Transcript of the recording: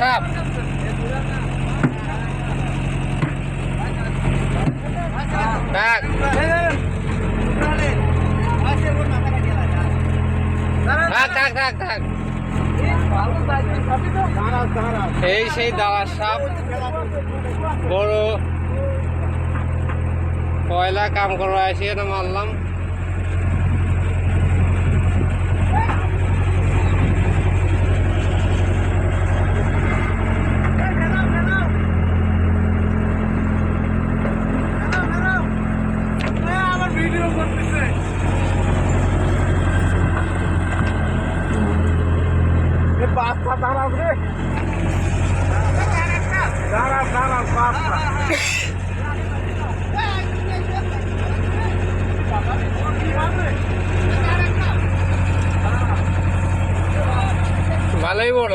সাপ। ডাক। ডাক ডাক ডাক এই সেই দাঁড়া সাপ। বড়। পয়লা কাম করবা আসিয়ে মারলাম। পাঁচটা দাঁড়াও রে। দাঁড়া দাঁড়া পাঁচটা। ভালোই বড়।